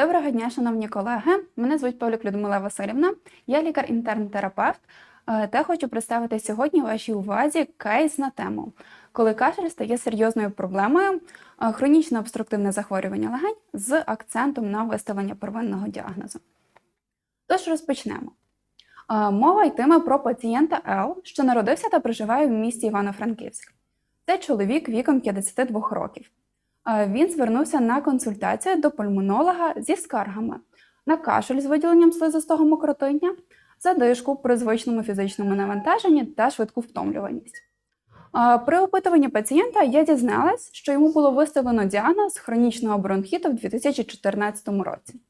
Доброго дня, шановні колеги. Мене звуть Павлюк Людмила Васильівна. Я лікар-інтерн-терапевт е, та хочу представити сьогодні вашій увазі кейс на тему, коли кашель стає серйозною проблемою, е, хронічне обструктивне захворювання легень з акцентом на виставлення первинного діагнозу. Тож розпочнемо. Е, Мова йтиме про пацієнта Л, що народився та проживає в місті Івано-Франківськ. Це чоловік віком 52 років. Він звернувся на консультацію до пульмонолога зі скаргами на кашель з виділенням слизистого мокротиння, задишку при звичному фізичному навантаженні та швидку втомлюваність. При опитуванні пацієнта я дізналась, що йому було виставлено діагноз хронічного бронхіту в 2014 році.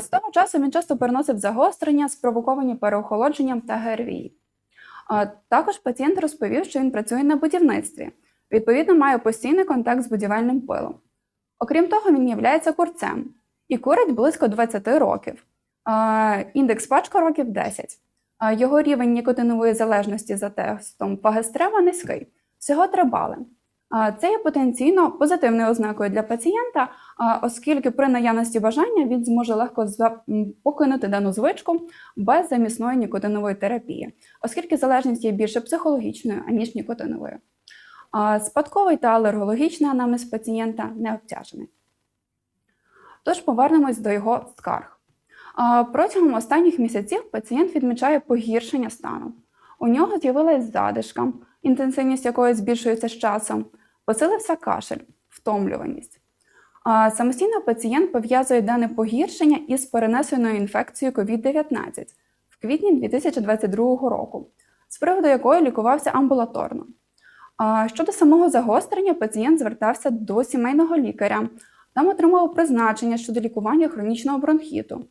З того часу він часто переносив загострення, спровоковані переохолодженням та ГРВІ. Також пацієнт розповів, що він працює на будівництві. Відповідно, має постійний контакт з будівельним пилом. Окрім того, він є курцем і курить близько 20 років. Індекс пачка років 10. Е, Його рівень нікотинової залежності за тестом пагестрева низький, всього 3 бали. Це є потенційно позитивною ознакою для пацієнта, оскільки при наявності бажання він зможе легко покинути дану звичку без замісної нікотинової терапії, оскільки залежність є більше психологічною, аніж нікотиновою. Спадковий та алергологічний анамнез пацієнта не обтяжений. Тож повернемось до його скарг. Протягом останніх місяців пацієнт відмічає погіршення стану. У нього з'явилась задишка, інтенсивність якої збільшується з часом, посилився кашель, втомлюваність. Самостійно пацієнт пов'язує дане погіршення із перенесеною інфекцією COVID-19 в квітні 2022 року, з приводу якої лікувався амбулаторно. Щодо самого загострення, пацієнт звертався до сімейного лікаря. Там отримав призначення щодо лікування хронічного бронхіту.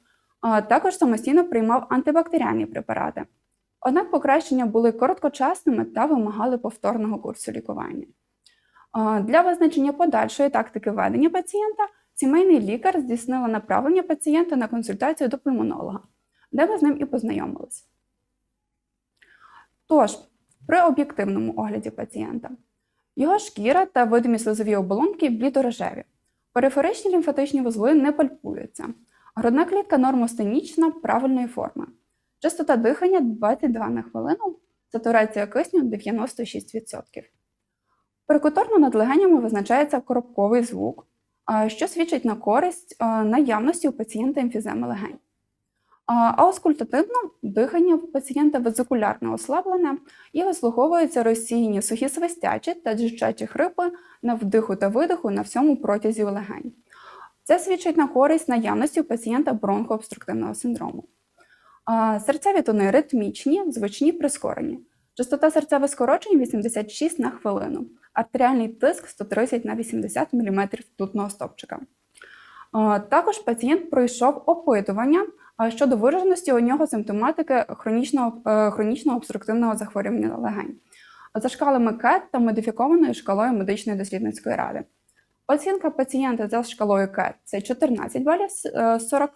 Також самостійно приймав антибактеріальні препарати. Однак покращення були короткочасними та вимагали повторного курсу лікування. Для визначення подальшої тактики ведення пацієнта сімейний лікар здійснила направлення пацієнта на консультацію до пульмонолога, де ми з ним і познайомилися. Тож, при об'єктивному огляді пацієнта. Його шкіра та видимі слизові оболонки блідорожеві. Периферичні лімфатичні вузли не пальпуються. Грудна клітка нормостенічна правильної форми. Частота дихання 22 на хвилину, сатурація кисню 96%. Перикуторно над легенями визначається коробковий звук, що свідчить на користь наявності у пацієнта емфіземи легень. Аускультативно дихання в пацієнта везикулярно ослаблене і вислуховуються розсіяні сухі свистячі та джичачі хрипи на вдиху та видиху на всьому протязі легень. Це свідчить на користь наявності у пацієнта бронхообструктивного синдрому. Серцеві тони ритмічні, звичні, прискорені. Частота серцевих скорочень 86 на хвилину, артеріальний тиск 130 на 80 мм ртутного стопчика. Також пацієнт пройшов опитування а, щодо вираженості у нього симптоматики хронічного, е, хронічного обструктивного захворювання легень за шкалами КЕТ та модифікованою шкалою медичної дослідницької ради. Оцінка пацієнта за шкалою КЕТ це 14 балів з е, 40,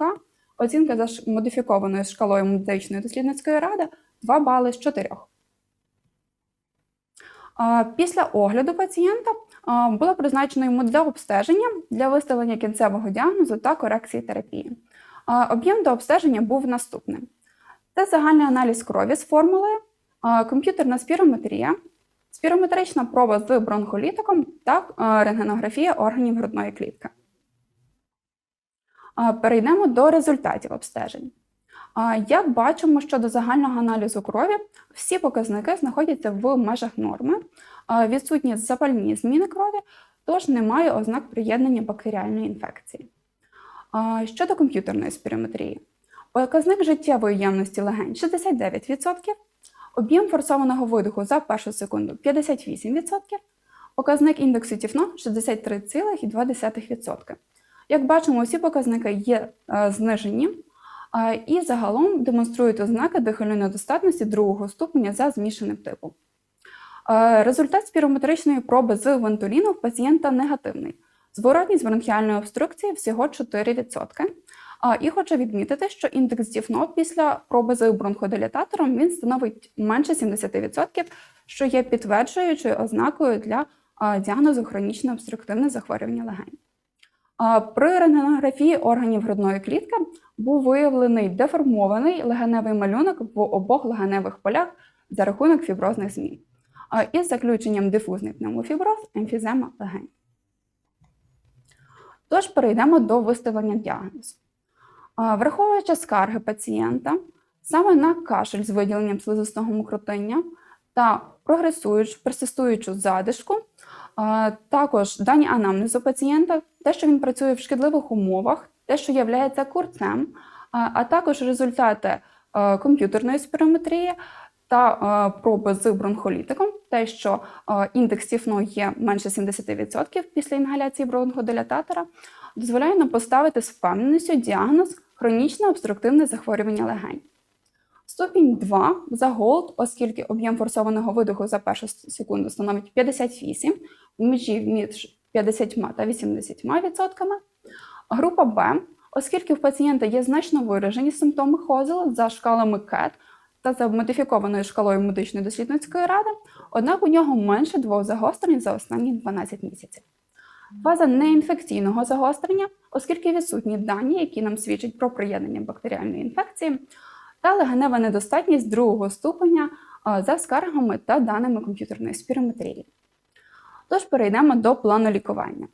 оцінка за модифікованою шкалою медичної дослідницької ради 2 бали з 4. Після огляду пацієнта було призначено йому для обстеження для виставлення кінцевого діагнозу та корекції терапії. Об'єм до обстеження був наступним: це загальний аналіз крові з формулою, комп'ютерна спірометрія, спірометрична проба з бронхолітиком та рентгенографія органів грудної клітки. Перейдемо до результатів обстежень. Як бачимо, щодо загального аналізу крові, всі показники знаходяться в межах норми, відсутні запальні зміни крові, тож немає ознак приєднання бактеріальної інфекції. Щодо комп'ютерної спірометрії, показник життєвої ємності легень 69%, об'єм форсованого видиху за першу секунду 58%, показник індексу тіфно 63,2%. Як бачимо, всі показники є е, знижені і загалом демонструють ознаки дихальної недостатності другого ступеня за змішаним типом. Е, Результат спірометричної проби з вентуліну в пацієнта негативний. Зворотність бронхіальної обструкції всього 4%. І хочу відмітити, що індекс Діфно після проби з бронходилататором він становить менше 70%, що є підтверджуючою ознакою для діагнозу хронічне обструктивне захворювання легень. При рентгенографії органів грудної клітки був виявлений деформований легеневий малюнок в обох легеневих полях за рахунок фіброзних змін. Із заключенням дифузний пневмофіброз, емфізема легень. Тож перейдемо до виставлення діагнозу. Враховуючи скарги пацієнта саме на кашель з виділенням слизистого мокротиння та прогресуючу, персистуючу задишку, також дані анамнезу пацієнта, те, що він працює в шкідливих умовах, те, що є курцем, а, також результати комп'ютерної спірометрії та е, проби з бронхолітиком, те, що е, індекс ТІФНО є менше 70% після інгаляції бронходилататора, дозволяє нам поставити з впевненістю діагноз хронічне обструктивне захворювання легень. Ступінь 2 за голд, оскільки об'єм форсованого видоху за першу секунду становить 58, в межі між 50 та 80 відсотками. Група Б, оскільки в пацієнта є значно виражені симптоми хозела за шкалами КЕТ та за модифікованою шкалою медичної дослідницької ради, однак у нього менше двох загострень за останні 12 місяців. Фаза неінфекційного загострення, оскільки відсутні дані, які нам свідчать про приєднання бактеріальної інфекції, та легенева недостатність другого ступеня за скаргами та даними комп'ютерної спірометрії. Тож перейдемо до плану лікування.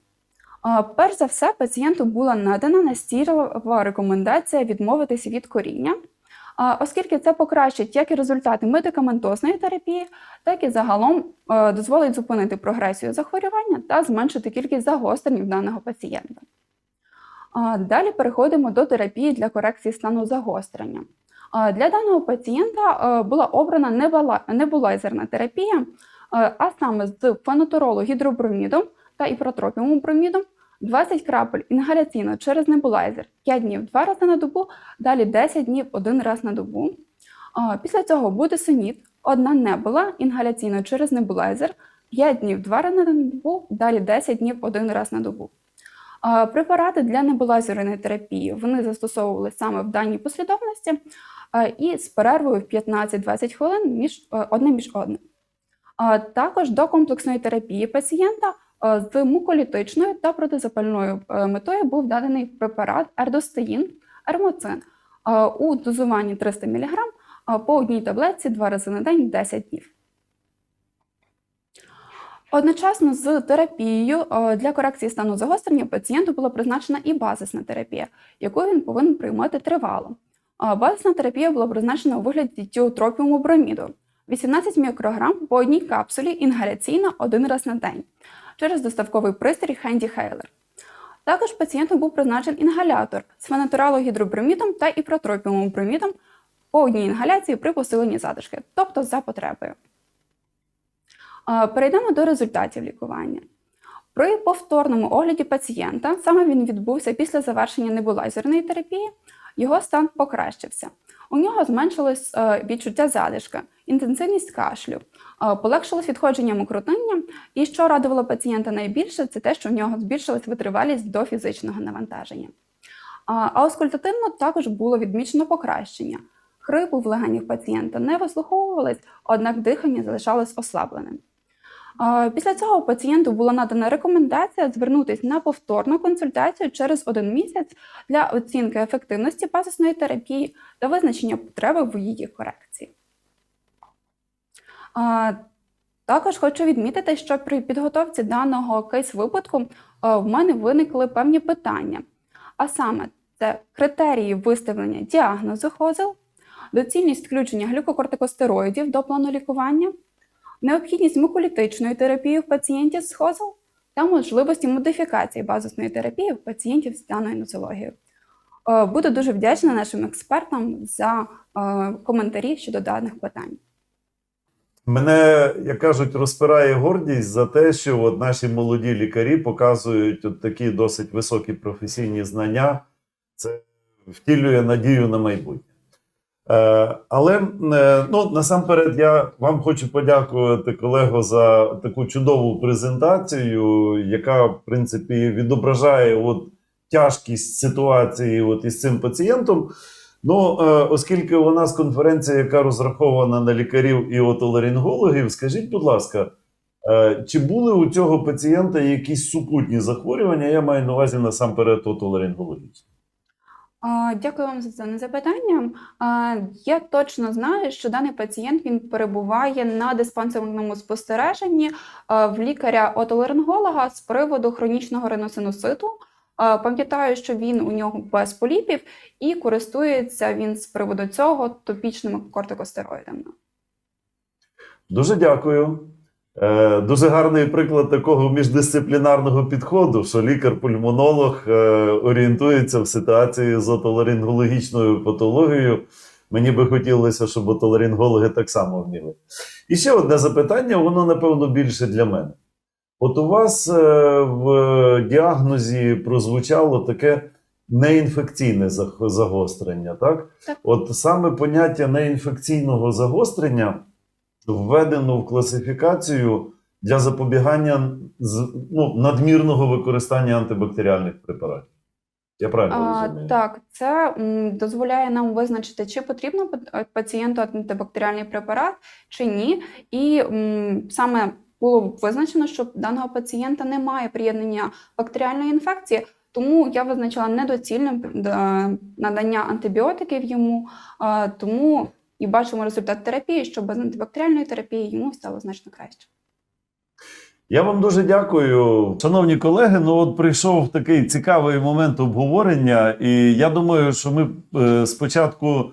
Перш за все, пацієнту була надана настірлива рекомендація відмовитися від коріння, оскільки це покращить як і результати медикаментозної терапії, так і загалом е, дозволить зупинити прогресію захворювання та зменшити кількість загострень даного пацієнта. Далі переходимо до терапії для корекції стану загострення. Для даного пацієнта е, була обрана небулайзерна терапія, е, а саме з феноторолу гідробромідом та іпротропіумом бромідом 20 крапель інгаляційно через небулайзер 5 днів 2 рази на добу, далі 10 днів 1 раз на добу. Після цього буде синіт, одна небула інгаляційно через небулайзер 5 днів 2 рази на добу, далі 10 днів 1 раз на добу. Препарати для небулайзерної терапії вони застосовували саме в даній послідовності і з перервою в 15-20 хвилин між е, одне між одним. Також до комплексної терапії пацієнта з муколітичною та протизапальною е, метою був наданий препарат ердостеїн, ермоцин е, у дозуванні 300 мг е, по одній таблетці два рази на день 10 днів. Одночасно з терапією е, для корекції стану загострення пацієнту була призначена і базисна терапія, яку він повинен приймати тривало. Базисна терапія була призначена у вигляді тіотропіуму броміду 18 мікрограм по одній капсулі інгаляційно один раз на день через доставковий пристрій Handy Hailer. Також пацієнту був призначений інгалятор з фенотералогідробромідом та іпротропіумом бромідом по одній інгаляції при посиленні задишки, тобто за потребою. Перейдемо до результатів лікування. При повторному огляді пацієнта, саме він відбувся після завершення небулайзерної терапії, його стан покращився. У нього зменшилось е, відчуття задишки, інтенсивність кашлю, е, полегшилось відходження мокротиння, і що радувало пацієнта найбільше, це те, що в нього збільшилась витривалість до фізичного навантаження. А аускультативно також було відмічено покращення. Хрипу в легенях пацієнта не вислуховувались, однак дихання залишалось ослабленим. Після цього пацієнту була надана рекомендація звернутися на повторну консультацію через один місяць для оцінки ефективності базисної терапії та визначення потреби в її корекції. Також хочу відмітити, що при підготовці даного кейс-випадку в мене виникли певні питання. А саме, це критерії виставлення діагнозу ХОЗЛ, доцільність включення глюкокортикостероїдів до плану лікування, необхідність муколітичної терапії в пацієнтів з ХОЗЛ та можливості модифікації базисної терапії в пацієнтів з даною нозологією. Е, Буду дуже вдячна нашим експертам за е, коментарі щодо даних питань. Мене, як кажуть, розпирає гордість за те, що от наші молоді лікарі показують от такі досить високі професійні знання. Це втілює надію на майбутнє. Е, але е, ну, насамперед я вам хочу подякувати, колего, за таку чудову презентацію, яка, в принципі, відображає от, тяжкість ситуації от, із цим пацієнтом. Ну, е, оскільки у нас конференція, яка розрахована на лікарів і отоларингологів, скажіть, будь ласка, Е, Чи були у цього пацієнта якісь супутні захворювання? Я маю на увазі насамперед отоларингологічні. Дякую вам за це запитання. Я точно знаю, що даний пацієнт він перебуває на диспансерному спостереженні в лікаря-отоларинголога з приводу хронічного риносинуситу. Пам'ятаю, що він у нього без поліпів і користується він з приводу цього топічними кортикостероїдами. Дуже дякую. Е, Дуже гарний приклад такого міждисциплінарного підходу, що лікар-пульмонолог е, орієнтується в ситуації з отоларингологічною патологією. Мені би хотілося, щоб отоларингологи так само вміли. І ще одне запитання, воно, напевно, більше для мене. От у вас е, в діагнозі прозвучало таке неінфекційне загострення, так? Так. От саме поняття неінфекційного загострення введено в класифікацію для запобігання ну, надмірного використання антибактеріальних препаратів. Я правильно А, розумію? так, це дозволяє нам визначити, чи потрібно пацієнту антибактеріальний препарат, чи ні. І м, саме було визначено, що даного пацієнта немає приєднання бактеріальної інфекції, тому я визначила недоцільним е, надання антибіотиків йому, тому і бачимо результат терапії, що без антибактеріальної терапії йому стало значно краще. Я вам дуже дякую. Шановні колеги, ну от прийшов такий цікавий момент обговорення, і я думаю, що ми е, спочатку е,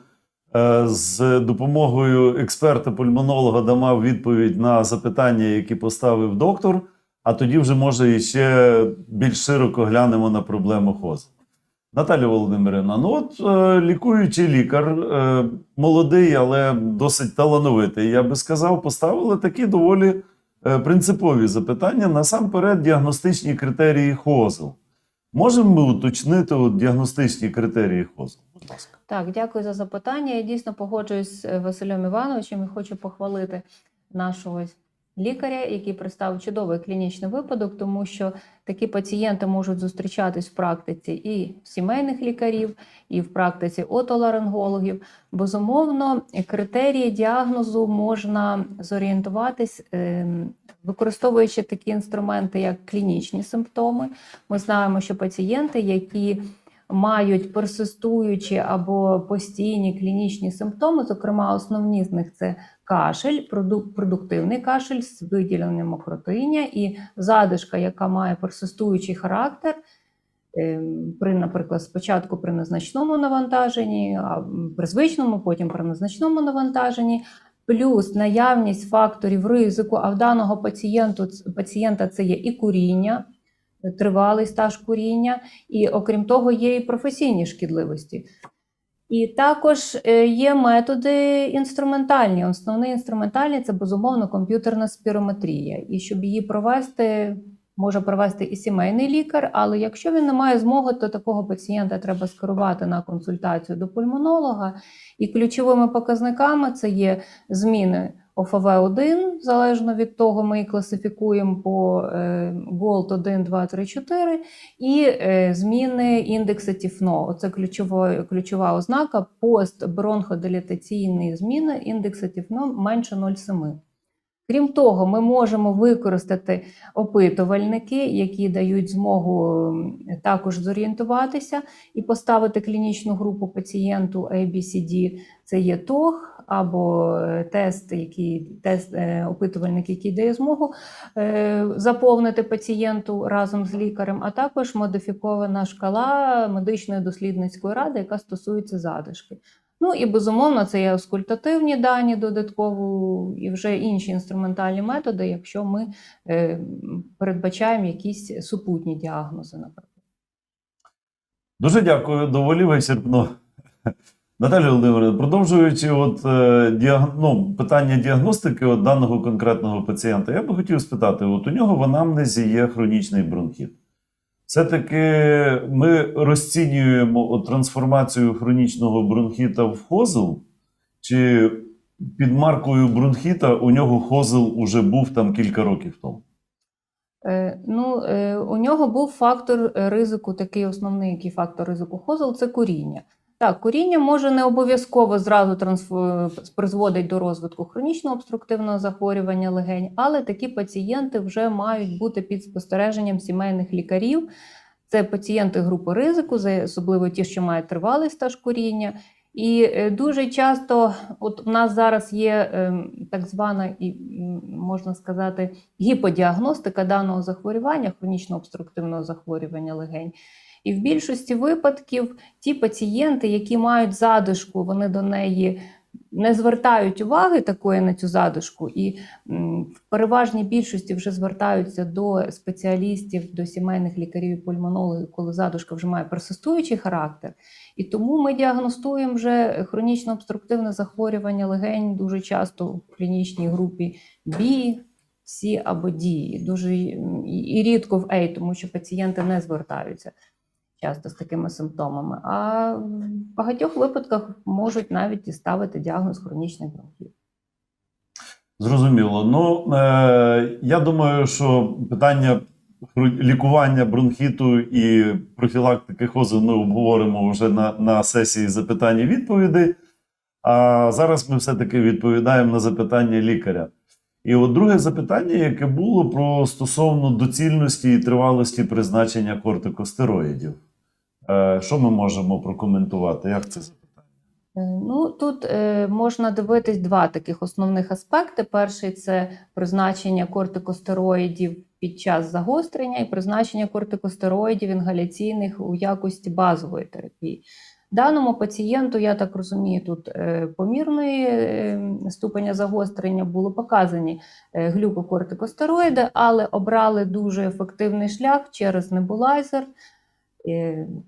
з допомогою експерта-пульмонолога дамо відповідь на запитання, які поставив доктор, а тоді вже може іще більш широко глянемо на проблему хозу. Наталя Володимирівна, ну от е, лікуючий лікар, е, молодий, але досить талановитий, я би сказав, поставили такі доволі е, принципові запитання. Насамперед, діагностичні критерії ХОЗу. Можемо ми уточнити от, діагностичні критерії ХОЗу? Будь ласка. Так, дякую за запитання. Я дійсно погоджуюсь з Василем Івановичем і хочу похвалити нашого лікаря, який представив чудовий клінічний випадок, тому що такі пацієнти можуть зустрічатись в практиці і сімейних лікарів, і в практиці отоларингологів. Безумовно, критерії діагнозу можна зорієнтуватись, ем, використовуючи такі інструменти, як клінічні симптоми. Ми знаємо, що пацієнти, які мають персистуючі або постійні клінічні симптоми. Зокрема, основні з них це кашель, проду- продуктивний кашель з виділенням окротиння і задишка, яка має персистуючий характер. ем, При, наприклад, спочатку при незначному навантаженні, а при звичному, потім при незначному навантаженні, плюс наявність факторів ризику, а в даного пацієнту, пацієнта це є і куріння, тривалий стаж куріння, і окрім того, є і професійні шкідливості. І також е, є методи інструментальні. Основний інструментальний це безумовно комп'ютерна спірометрія. І щоб її провести, може провести і сімейний лікар, але якщо він не має змоги, то такого пацієнта треба скерувати на консультацію до пульмонолога. І ключовими показниками це є зміни ОФВ-1, залежно від того, ми їх класифікуємо по е, GOLD 1, 2, 3, 4, і е, зміни індексу ТІФНО. Оце ключова, ключова ознака постбронходилатаційні зміни індексу ТІФНО менше 0,7. Крім того, ми можемо використати опитувальники, які дають змогу також зорієнтуватися і поставити клінічну групу пацієнту ABCD. Це є ТОГ або е, тест, який тест е, опитувальник, який дає змогу е, заповнити пацієнту разом з лікарем, а також модифікована шкала медичної дослідницької ради, яка стосується задишки. Ну і безумовно, це є аскультативні дані додатково і вже інші інструментальні методи, якщо ми передбачаємо якісь супутні діагнози, наприклад. Дуже дякую, доволі вичерпно. Наталя Володимирівна, продовжуючи от, е, діаг... ну, питання діагностики от даного конкретного пацієнта, я би хотів спитати: от у нього в анамнезі є хронічний бронхіт. Все-таки ми розцінюємо от, трансформацію хронічного бронхіта в хозел, чи під маркою бронхіта у нього хозел уже був там кілька років тому? Е, Ну, е, у нього був фактор ризику, такий основний який фактор ризику хозел це куріння. Так, куріння може не обов'язково зразу трансф- призводить до розвитку хронічного обструктивного захворювання легень, але такі пацієнти вже мають бути під спостереженням сімейних лікарів. Це пацієнти групи ризику, особливо ті, що мають тривалий стаж куріння. І е, дуже часто, от у нас зараз є ем, так звана, і можна сказати, гіподіагностика даного захворювання, хронічного обструктивного захворювання легень. І в більшості випадків ті пацієнти, які мають задишку, вони до неї не звертають уваги такої на цю задишку, і в переважній більшості вже звертаються до спеціалістів, до сімейних лікарів і пульмонологів, коли задушка вже має персистуючий характер. І тому ми діагностуємо вже хронічно обструктивне захворювання легень дуже часто в клінічній групі B, C або D. Дуже і рідко в A, тому що пацієнти не звертаються часто з такими симптомами. А в багатьох випадках можуть навіть і ставити діагноз хронічний бронхіт. Зрозуміло. Ну, е, я думаю, що питання лікування бронхіту і профілактики хозу ми обговоримо вже на, на сесії запитань і відповідей. А зараз ми все-таки відповідаємо на запитання лікаря. І от друге запитання, яке було про стосовно доцільності і тривалості призначення кортикостероїдів. Е, що ми можемо прокоментувати? Як це? Е, Ну, тут е, можна дивитись два таких основних аспекти. Перший це призначення кортикостероїдів під час загострення і призначення кортикостероїдів інгаляційних у якості базової терапії. Даному пацієнту, я так розумію, тут е, помірної ступеня загострення було показані глюкокортикостероїди, але обрали дуже ефективний шлях через небулайзер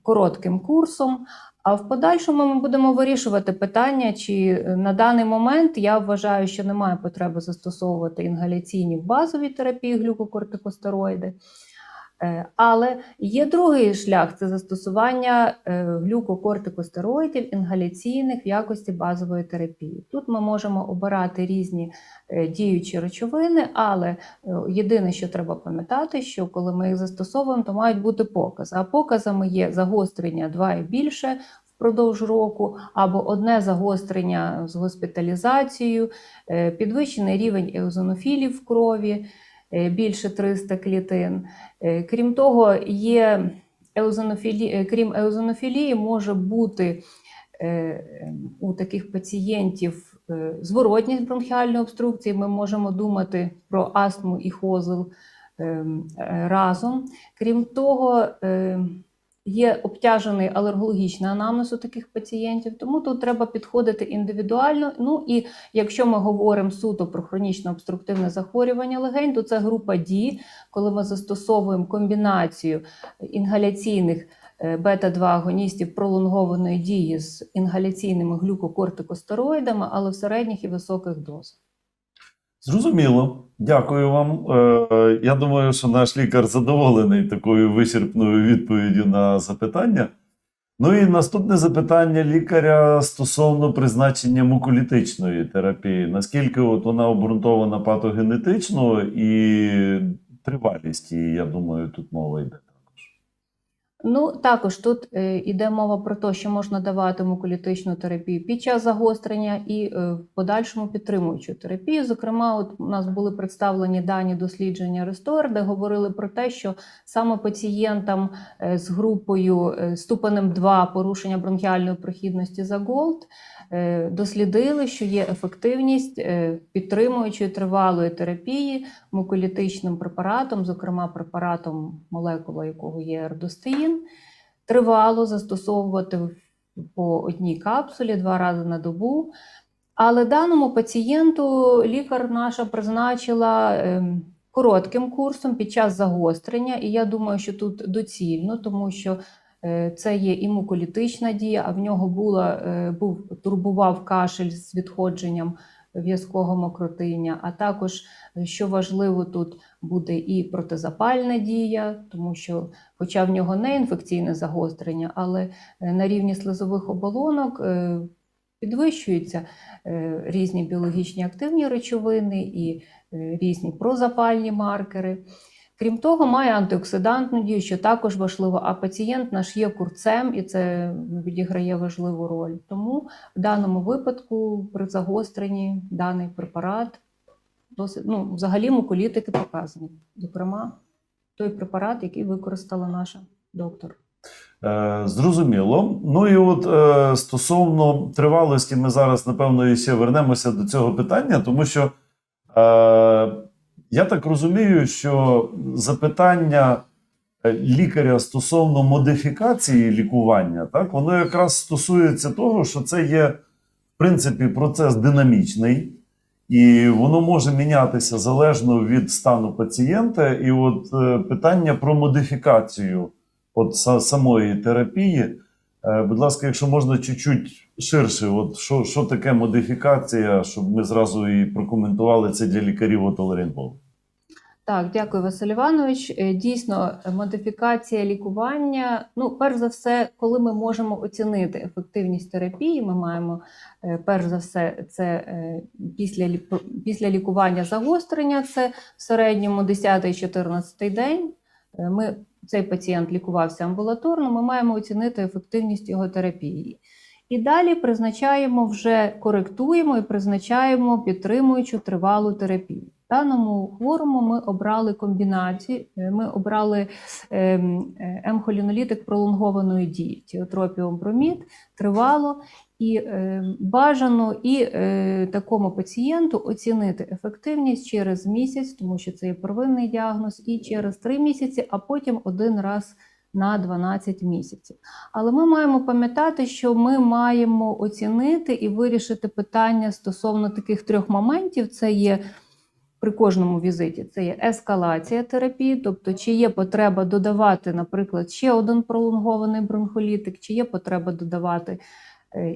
коротким курсом. А в подальшому ми будемо вирішувати питання, чи е, на даний момент я вважаю, що немає потреби застосовувати інгаляційні в базовій терапії глюкокортикостероїди. Е, Але є другий шлях це застосування е, глюкокортикостероїдів інгаляційних в якості базової терапії. Тут ми можемо обирати різні е, діючі речовини, але єдине, що треба пам'ятати, що коли ми їх застосовуємо, то мають бути покази. А показами є загострення 2 і більше впродовж року, або одне загострення з госпіталізацією, підвищений рівень еозонофілів в крові, більше 300 клітин. Е, Крім того, є еозонофілі... е, крім еозонофілії, може бути е, е, у таких пацієнтів е, зворотність бронхіальної обструкції. Ми можемо думати про астму і хозел е, е, разом. Крім того, е, є обтяжений алергологічний анамнез у таких пацієнтів, тому тут треба підходити індивідуально. Ну і якщо ми говоримо суто про хронічне обструктивне захворювання легень, то це група D, коли ми застосовуємо комбінацію інгаляційних е, бета-2 агоністів пролонгованої дії з інгаляційними глюкокортикостероїдами, але в середніх і високих дозах. Зрозуміло. Дякую вам. Е, Я думаю, що наш лікар задоволений такою вичерпною відповіддю на запитання. Ну і наступне запитання лікаря стосовно призначення муколітичної терапії. Наскільки от вона обґрунтована патогенетично і тривалість її, я думаю, тут мова йде. Ну, також тут е, іде мова про те, що можна давати муколітичну терапію під час загострення і е, в подальшому підтримуючу терапію. Зокрема, от у нас були представлені дані дослідження Рестор, де говорили про те, що саме пацієнтам е, з групою ступенем 2 порушення бронхіальної прохідності за е, дослідили, що є ефективність е, підтримуючої тривалої терапії муколітичним препаратом, зокрема препаратом, молекула якого є ердостеїн, тривало застосовувати по одній капсулі два рази на добу. Але даному пацієнту лікар наша призначила ем, коротким курсом під час загострення, і я думаю, що тут доцільно, тому що е, це є і муколітична дія, а в нього була, е, був турбував кашель з відходженням в'язкого мокротиння, а також, е, що важливо, тут буде і протизапальна дія, тому що, хоча в нього не інфекційне загострення, але е, на рівні слизових оболонок е, підвищуються е, різні біологічні активні речовини і е, різні прозапальні маркери. Крім того, має антиоксидантну дію, що також важливо. А пацієнт наш є курцем, і це відіграє важливу роль. Тому в даному випадку при загостренні даний препарат досить ну, взагалі муколітики показані. Зокрема, той препарат, який використала наша доктор. Е, Зрозуміло. Ну і от е, стосовно тривалості, ми зараз, напевно, і ще вернемося до цього питання, тому що е, я так розумію, що запитання е, лікаря стосовно модифікації лікування, так, воно якраз стосується того, що це є, в принципі, процес динамічний. І воно може мінятися залежно від стану пацієнта. І от е, питання про модифікацію от самої терапії. Е, Будь ласка, якщо можна чуть-чуть ширше, от що, що таке модифікація, щоб ми зразу і прокоментували це для лікарів отоларингологів. Так, дякую, Василь Іванович. Е, Дійсно, модифікація лікування. Ну, перш за все, коли ми можемо оцінити ефективність терапії, ми маємо е, перш за все, це після, після лікування загострення, це в середньому 10-14 день. Ми, цей пацієнт лікувався амбулаторно, ми маємо оцінити ефективність його терапії. І далі призначаємо вже коректуємо і призначаємо підтримуючу тривалу терапію. Даному хворому ми обрали комбінацію. е, Ми обрали ем, е, емхолінолітик пролонгованої дії, тіотропіум бромід, тривало. І е, бажано і е, такому пацієнту оцінити ефективність через місяць, тому що це є первинний діагноз, і через 3 місяці, а потім один раз на 12 місяців. Але ми маємо пам'ятати, що ми маємо оцінити і вирішити питання стосовно таких трьох моментів: це є при кожному візиті це є ескалація терапії, тобто чи є потреба додавати, наприклад, ще один пролонгований бронхолітик, чи є потреба додавати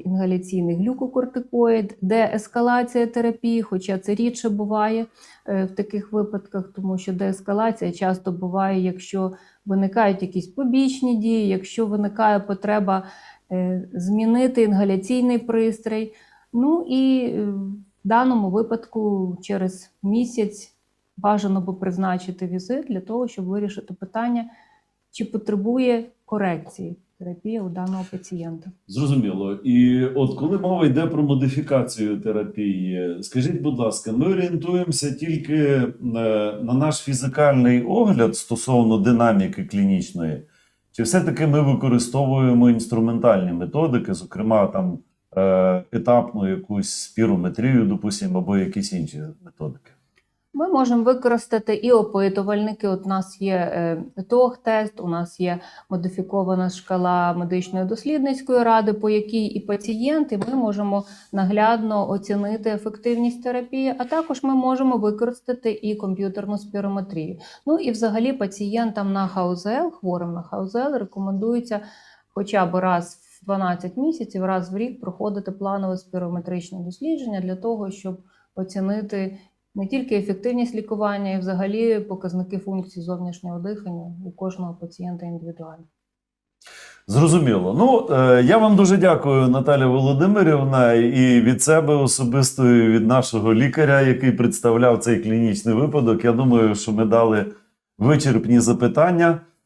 інгаляційний глюкокортикоїд, де ескалація терапії, хоча це рідше буває е, в таких випадках, тому що деескалація часто буває, якщо виникають якісь побічні дії, якщо виникає потреба е, змінити інгаляційний пристрій. Ну і е, в даному випадку через місяць бажано би призначити візит для того, щоб вирішити питання, чи потребує корекції терапія у даного пацієнта. Зрозуміло. І от коли мова йде про модифікацію терапії, скажіть, будь ласка, ми орієнтуємося тільки е, на наш фізикальний огляд стосовно динаміки клінічної, чи все-таки ми використовуємо інструментальні методики, зокрема там е, етапну якусь спірометрію, допустимо, або якісь інші методики? Ми можемо використати і опитувальники. От у нас є е, ТОГ-тест, у нас є модифікована шкала медичної дослідницької ради, по якій і пацієнт, і ми можемо наглядно оцінити ефективність терапії, а також ми можемо використати і комп'ютерну спірометрію. Ну і взагалі пацієнтам на ХАУЗЛ, хворим на ХАУЗЛ, рекомендується хоча б раз в 12 місяців, раз в рік проходити планове спірометричне дослідження для того, щоб оцінити не тільки ефективність лікування, і взагалі показники функцій зовнішнього дихання у кожного пацієнта індивідуально. Зрозуміло. Ну, е, я вам дуже дякую, Наталя Володимирівна, і від себе особисто, і від нашого лікаря, який представляв цей клінічний випадок. Я думаю, що ми дали вичерпні запитання.